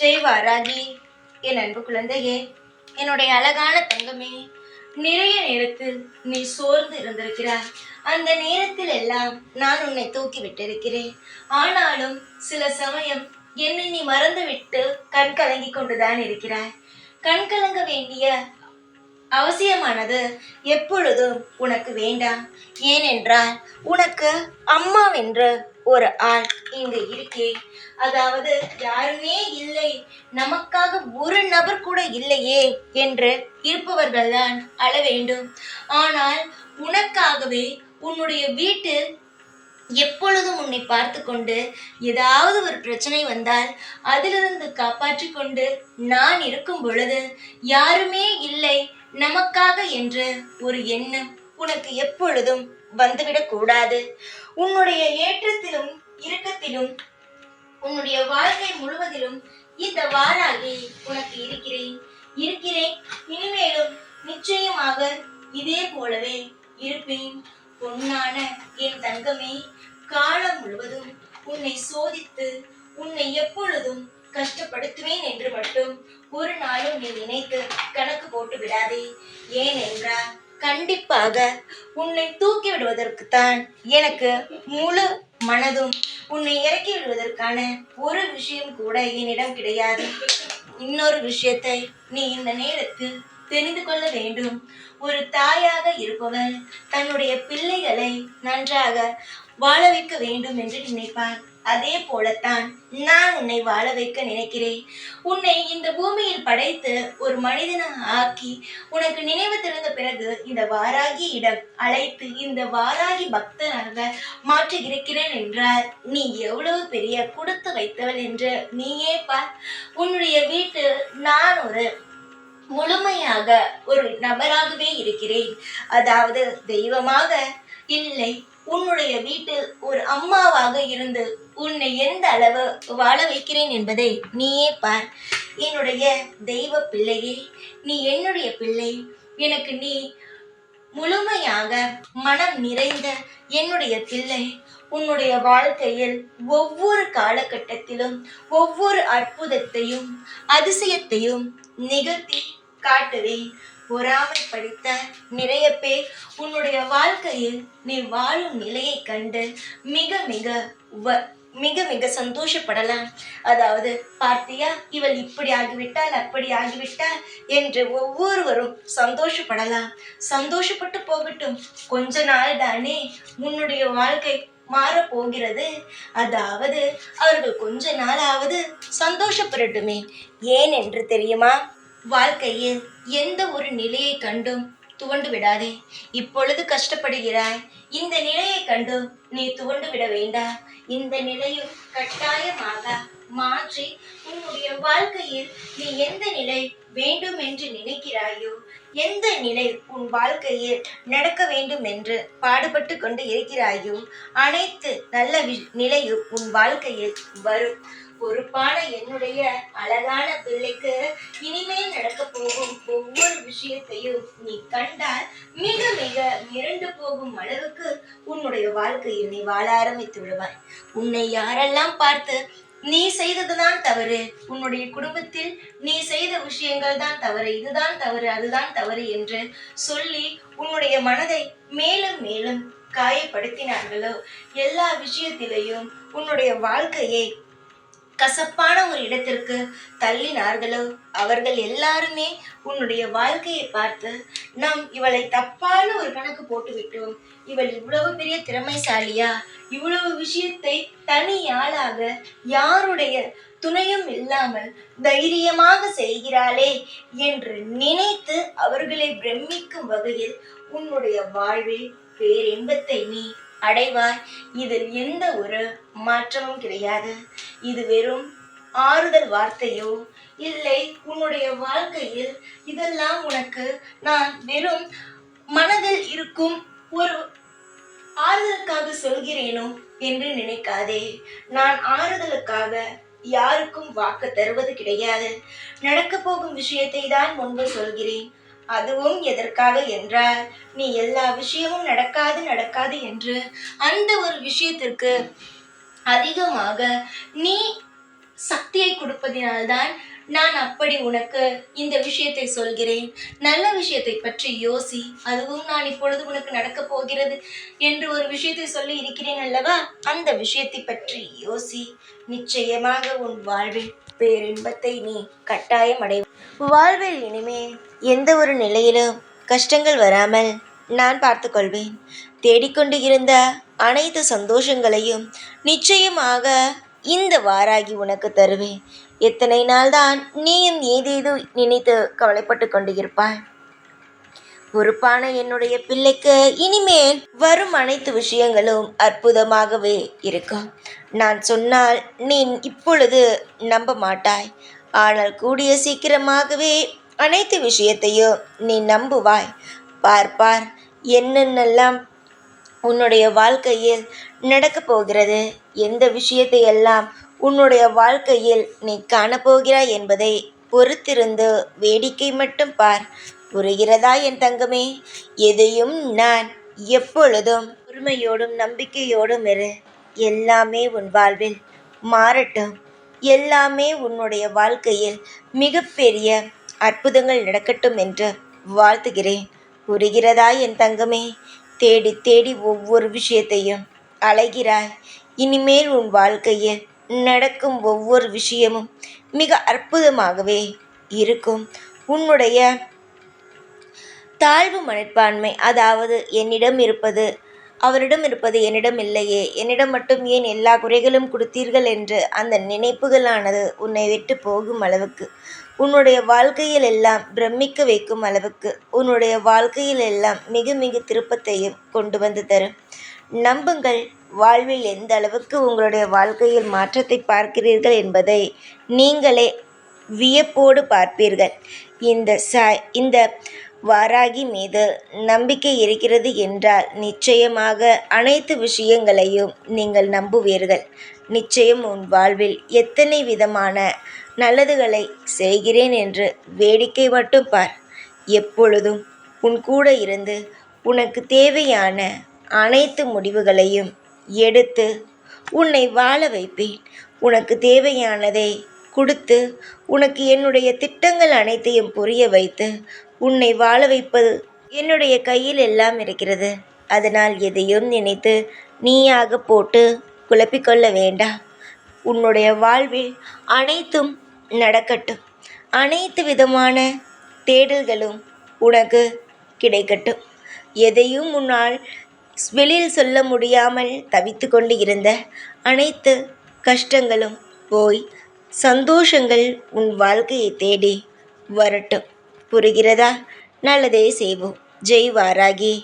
ஜெய் வாராகி என் அன்பு குழந்தையே என்னுடைய அழகான தங்கமே நிறைய நேரத்தில் நீ சோர்ந்து இருந்திருக்கிறாய். அந்த நேரத்தில் எல்லாம் நான் உன்னை தூக்கி விட்டிருக்கிறேன். ஆனாலும் சில சமயம் என்னை நீ மறந்துவிட்டு கண் கலங்கி கொண்டுதான் இருக்கிறாய். கண் கலங்க வேண்டிய அவசியமானது எப்பொழுதும் உனக்கு வேண்டாம். ஏனென்றால் உனக்கு அம்மாவென்று ஒரு ஆள் இங்கு இருக்கே. அதாவது யாருமே இல்லை. நமக்காக ஒரு நபர் கூட இல்லையே என்று இருப்பவர்கள்தான் அழ வேண்டும். ஆனால் உனக்காகவே உன்னுடைய வீட்டில் எப்பொழுதும் உன்னை பார்த்து கொண்டு ஏதாவது ஒரு பிரச்சனை வந்தால் அதிலிருந்து காப்பாற்றிக் கொண்டு நான் இருக்கும் பொழுது யாருமே இல்லை. நமக்காக என்று ஒரு எண்ணம் உனக்கு எப்பொழுதும் வந்துவிடக் கூடாது. உன்னுடைய ஏற்றத்திலும் இறுக்கத்திலும் உன்னுடைய வாழ்க்கை முழுவதிலும் இந்த வாராகி ஒரு நாளும் நீ நினைத்து கணக்கு போட்டு விடாதே. ஏனென்றால் கண்டிப்பாக உன்னை தூக்கி விடுவதற்குத்தான் எனக்கு முழு மனதும் உன்னை இறக்கி விடுவதற்கான ஒரு விஷயம் கூட என்னிடம் கிடையாது. இன்னொரு விஷயத்தை நீ இந்த நேரத்தில் தெரிந்து கொள்ள வேண்டும். ஒரு தாயாக இருப்பவள் தன்னுடைய பிள்ளைகளை நன்றாக வாழ வைக்க வேண்டும் என்று நினைப்பான். அதே போலத்தான் நான் உன்னை வாழ வைக்க நினைக்கிறேன். உன்னை இந்த பூமியில் படைத்து ஒரு மனிதனாக ஆக்கி உனக்கு நினைவு திறந்த பிறகு இந்த வாராகி இடம் அழைத்து இந்த வாராகி பக்தனாக மாற்றி இருக்கிறேன் என்றால் நீ எவ்வளவு பெரிய கொடுத்து வைத்தவள் என்று நீயே பார். உன்னுடைய வீட்டில் நான் ஒரு முழுமையாக ஒரு நபராகவே இருக்கிறேன். அதாவது தெய்வமாக இல்லை உன்னுடைய வீட்டில் ஒரு அம்மாவாக இருந்து உன்னை எந்த அளவு வாழ வைக்கிறேன் என்பதை நீயே பார். என்னுடைய தெய்வ பிள்ளையே நீ என்னுடைய பிள்ளை. எனக்கு நீ முழுமையாக மனம் நிறைந்த என்னுடைய பிள்ளை. உன்னுடைய வாழ்க்கையில் ஒவ்வொரு காலகட்டத்திலும் ஒவ்வொரு அற்புதத்தையும் அதிசயத்தையும் நிகழ்த்தி காட்டுவேன் பொறாமை படித்த நிறைய பேர் உன்னுடைய வாழ்க்கையில் நீ வாழும் நிலையை கண்டு மிக மிக வ- மிக மிக சந்தோஷப்படலாம். அதாவது பார்த்தியா இவள் இப்படி ஆகிவிட்டால் அப்படி ஆகிவிட்டால் என்று ஒவ்வொருவரும் சந்தோஷப்படலாம். சந்தோஷப்பட்டு போகட்டும். கொஞ்ச நாள் தானே உன்னுடைய வாழ்க்கை மாறப்போகிறது அதாவது அவர்கள் கொஞ்ச நாளாவது சந்தோஷப்படட்டுமே. ஏன் என்று தெரியுமா? வாழ்க்கையில் எந்த ஒரு நிலையை கண்டும் துவண்டு விடாதே. இப்பொழுது கஷ்டப்படுகிறாய். இந்த நிலையை கண்டு நீ துவண்டு விட வேண்டா இந்த நிலையும் கட்டாயமாக மாற்றி உன்னுடைய வாழ்க்கையில் நீ எந்த நிலை வேண்டும் என்று நினைக்கிறாயோ எந்த நிலை உன் வாழ்க்கையில் நடக்க வேண்டும் என்று பாடுபட்டு கொண்டு இருக்கிறாயோ அனைத்து நல்ல வி- நிலையும் உன் வாழ்க்கையில் வரும். பொறுப்பான என்னுடைய அழகான பிள்ளைக்கு இனிமேல் நடக்க போகும் ஒவ்வொரு விஷயத்தையும் நீ கண்டால் மிக மிக மிரண்டு போகும் அளவுக்கு உன்னுடைய வாழ்க்கையில் நீ வாழ ஆரம்பித்து விடுவாய். உன்னை யாரெல்லாம் பார்த்து நீ செய்ததுதான் தவறு உன்னுடைய குடும்பத்தில் நீ செய்த விஷயங்கள் தான் தவறு இதுதான் தவறு அதுதான் தவறு என்று சொல்லி உன்னுடைய மனதை மேலும் மேலும் காயப்படுத்தினார்களோ எல்லா விஷயத்திலையும் உன்னுடைய வாழ்க்கையை கசப்பான ஒரு இடத்திற்கு தள்ளினார்களோ? அவர்கள் எல்லாருமே உன்னுடைய வாழ்க்கையை பார்த்து நாம் இவளை தப்பான ஒரு கணக்கு போட்டு விட்டோம் இவள் இவ்வளவு பெரிய திறமைசாலியா? இவ்வளவு விஷயத்தை தனி ஆளாக யாருடைய துணையும் இல்லாமல் தைரியமாக செய்கிறாளே? என்று நினைத்து அவர்களை பிரமிக்கும் வகையில் உன்னுடைய வாழ்வில் பேரின்பத்தை நீ அடைவாய். இதில் எந்த ஒரு மாற்றமும் கிடையாது. இது வெறும் ஆறுதல் வார்த்தையோ? இல்லை உன்னுடைய வாழ்க்கையில் இதெல்லாம் உனக்கு நான் வெறும் மனதில் இருக்கும் ஒரு ஆறுதலுக்காக சொல்கிறேனோ என்று நினைக்காதே. நான் ஆறுதலுக்காக யாருக்கும் வாக்கு தருவது கிடையாது. நடக்க போகும் விஷயத்தை தான் முன்பு சொல்கிறேன். அதுவும் எதற்காக என்றால் நீ எல்லா விஷயமும் நடக்காது நடக்காது என்று அந்த ஒரு விஷயத்திற்கு அதிகமாக நீ சக்தியை கொடுப்பதினால்தான் நான் அப்படி உனக்கு இந்த விஷயத்தை சொல்கிறேன். நல்ல விஷயத்தை பற்றி யோசி. அதுவும் நான் இப்பொழுது உனக்கு நடக்கப் போகிறது என்று ஒரு விஷயத்தை சொல்லி இருக்கிறேன் அல்லவா? அந்த விஷயத்தை பற்றி யோசி. நிச்சயமாக உன் வாழ்வில் பேரின்பத்தை நீ கட்டாயம் அடை வாழ்வில் இனிமேல் எந்த ஒரு நிலையிலும் கஷ்டங்கள் வராமல் நான் பார்த்துக்கொள்வேன். தேடிக்கொண்டு இருந்த அனைத்து சந்தோஷங்களையும் நிச்சயமாக இந்த வாராகி உனக்கு தருவேன். எத்தனை நாள்தான் நீயும் ஏதேதோ நினைத்து கவலைப்பட்டு கொண்டு இருப்பாய் பொறுப்பான என்னுடைய பிள்ளைக்கு இனிமேல் வரும் அனைத்து விஷயங்களும் அற்புதமாகவே இருக்கும். நான் சொன்னால் நீ இப்பொழுது நம்ப மாட்டாய். ஆனால் கூடிய சீக்கிரமாகவே அனைத்து விஷயத்தையும் நீ நம்புவாய். பார்ப்பார் என்னென்னலாம் உன்னுடைய வாழ்க்கையில் நடக்கப் போகிறது எந்த விஷயத்தை எல்லாம் உன்னுடைய வாழ்க்கையில் நீ காணப்போகிறாய் என்பதை பொறுத்திருந்து வேடிக்கை மட்டும் பார். புரிகிறதா என் தங்கமே? எதையும் நான் எப்பொழுதும் பொறுமையோடும் நம்பிக்கையோடும் இரு. எல்லாமே உன் வாழ்வில் மாறட்டும். எல்லாமே உன்னுடைய வாழ்க்கையில் மிகப்பெரிய அற்புதங்கள் நடக்கட்டும் என்று வாழ்த்துகிறேன். புரிகிறதா என் தங்கமே? தேடி தேடி ஒவ்வொரு விஷயத்தையும் அலைகிறாய். இனிமேல் உன் வாழ்க்கையில் நடக்கும் ஒவ்வொரு விஷயமும் மிக அற்புதமாகவே இருக்கும். உன்னுடைய தாழ்வு மனப்பான்மை அதாவது என்னிடம் இருப்பது அவரிடம் இருப்பது என்னிடம் இல்லையே. என்னிடம் மட்டும் ஏன் எல்லா குறைகளும் கொடுத்தீர்கள் என்று அந்த நினைப்புகளானது உன்னை விட்டு போகும் அளவுக்கு உன்னுடைய வாழ்க்கையில் எல்லாம் பிரமிக்க வைக்கும் அளவுக்கு உன்னுடைய வாழ்க்கையில் எல்லாம் மிக மிக திருப்பத்தையும் கொண்டு வந்து தரும். நம்புங்கள் வாழ்வில் எந்த அளவுக்கு உங்களுடைய வாழ்க்கையில் மாற்றத்தை பார்க்கிறீர்கள் என்பதை நீங்களே வியப்போடு பார்ப்பீர்கள். இந்த ச இந்த வாராகி மீது நம்பிக்கை இருக்கிறது என்றால் நிச்சயமாக அனைத்து விஷயங்களையும் நீங்கள் நம்புவீர்கள். நிச்சயம் உன் வாழ்வில் எத்தனை விதமான நல்லதுகளை செய்கிறேன் என்று வேடிக்கை மட்டும் பார். எப்பொழுதும் உன் கூட இருந்து உனக்கு தேவையான அனைத்து முடிவுகளையும் எடுத்து உன்னை வாழ வைப்பேன். உனக்கு தேவையானதை கொடுத்து உனக்கு என்னுடைய திட்டங்கள் அனைத்தையும் புரிய வைத்து உன்னை வாழ வைப்பது என்னுடைய கையில் எல்லாம் இருக்கிறது. அதனால் எதையும் நினைத்து நீயாக போட்டு குழப்பிக்கொள்ள வேண்டாம். உன்னுடைய வாழ்வில் அனைத்தும் நடக்கட்டும். அனைத்து விதமான தேடல்களும் உனக்கு கிடைக்கட்டும். எதையும் உன்னால் வெளியில் சொல்ல முடியாமல் தவித்து கொண்டு இருந்த அனைத்து கஷ்டங்களும் போய் சந்தோஷங்கள் உன் வாழ்க்கையை தேடி வரட்டும். புரிகிறதா? நல்லதே செய்வோம். ஜெய் வாராகி.